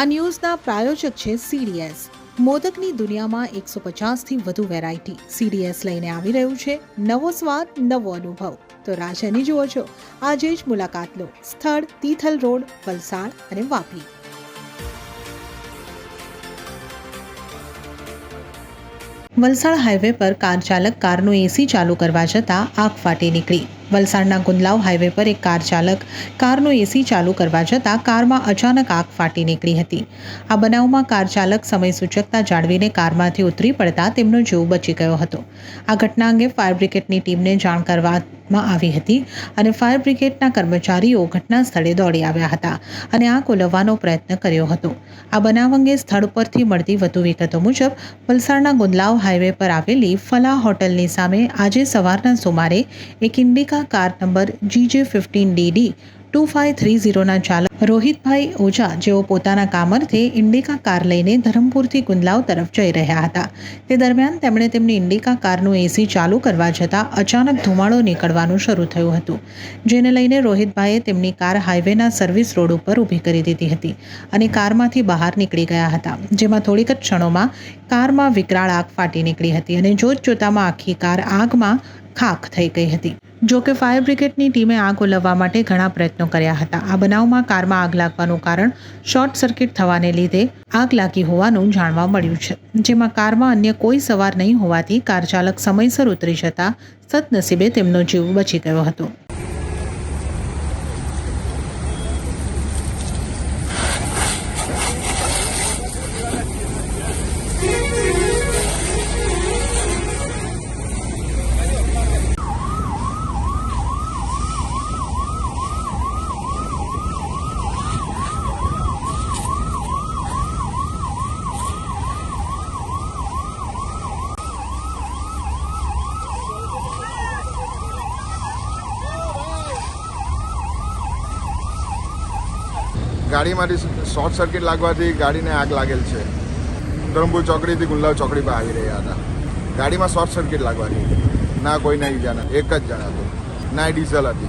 આ ન્યૂઝના પ્રાયોજક છે સીડીએસ મોદકની દુનિયામાં એકસો પચાસથી વધુ વેરાયટી સીડીએસ લઈને આવી રહ્યું છે. નવો સ્વાદ, નવો અનુભવ. તો રાજાની જુઓ છો. આજે જ મુલાકાત લો. સ્થળ, તીથલ રોડ, વલસાડ અને વાપી. વલસાડ હાઈવે પર કાર ચાલક, કારનું એસી ચાલુ કરવા જતાં આગ ફાટી નીકળી. વલસાડના ગુંદલાવ હાઈવે પર એક કાર ચાલક કારનું એસી ચાલુ કરવા જતાં કારમાં અચાનક આગ ફાટી નીકળી હતી. આ બનાવમાં કાર ચાલક સમય સૂચકતા જાળવીને કારમાંથી ઉતરી પડતા તેમનો જીવ બચી ગયો હતો. આ ઘટના અંગે ફાયર બ્રિગેડની ટીમને જાણ કરવામાં આવી હતી અને ફાયર બ્રિગેડના કર્મચારીઓ ઘટના સ્થળે દોડી આવ્યા હતા અને આગ ઓલવવાનો પ્રયત્ન કર્યો હતો. આ બનાવ અંગે સ્થળ પરથી મળતી વધુ વિગતો મુજબ, વલસાડના ગુંદલાવ હાઈવે પર આવેલી ફલા હોટલની સામે આજે સવારના સુમારે એક Indica car number GJ fifteen DD two five three ઝીરોના ચાલક રોહિતભાઈ ઓઝા, જેઓ પોતાના કામરથી ઇન્ડિકા કાર લઈને ધરમપુરથી ગુંદલાવ તરફ જઈ રહ્યા હતા. તે દરમિયાન તેમણે તેમની ઇન્ડિકા કારનું એસી ચાલુ કરવા જતાં અચાનક ધુમાડો નીકળવાનું શરૂ થયું હતું, જેને લઈને રોહિતભાઈએ તેમની કાર હાઈવેના સર્વિસ રોડ ઉપર ઊભી કરી દીધી હતી અને કારમાંથી બહાર નીકળી ગયા હતા, જેમાં થોડીક જ ક્ષણોમાં કારમાં વિકરાળ આગ ફાટી નીકળી હતી અને જોત જોતામાં આખી કાર આગમાં ખાખ થઈ ગઈ હતી. જો કે ફાયર બ્રિગેડની ટીમે આગ ઓલવવા માટે ઘણા પ્રયત્નો કર્યા હતા. આ બનાવમાં કારમાં આગ લાગવાનું કારણ શોર્ટ સર્કિટ થવાને લીધે આગ લાગી હોવાનું જાણવા મળ્યું છે. જેમાં કારમાં અન્ય કોઈ સવાર નહીં હોવાથી કાર ચાલક સમયસર ઉતરી જતા સદનસીબે તેમનો જીવ બચી ગયો હતો. ગાડીમાંથી શોર્ટ સર્કિટ લાગવાથી ગાડીને આગ લાગેલ છે. ધરમપુર ચોકડીથી ગુંડલાવ ચોકડી પર આવી રહ્યા હતા. ગાડીમાં શોર્ટ સર્કિટ લાગવાથી. ના, કોઈને ઈજા નથી એક જ જણા હતું. ના ડીઝલ હતી.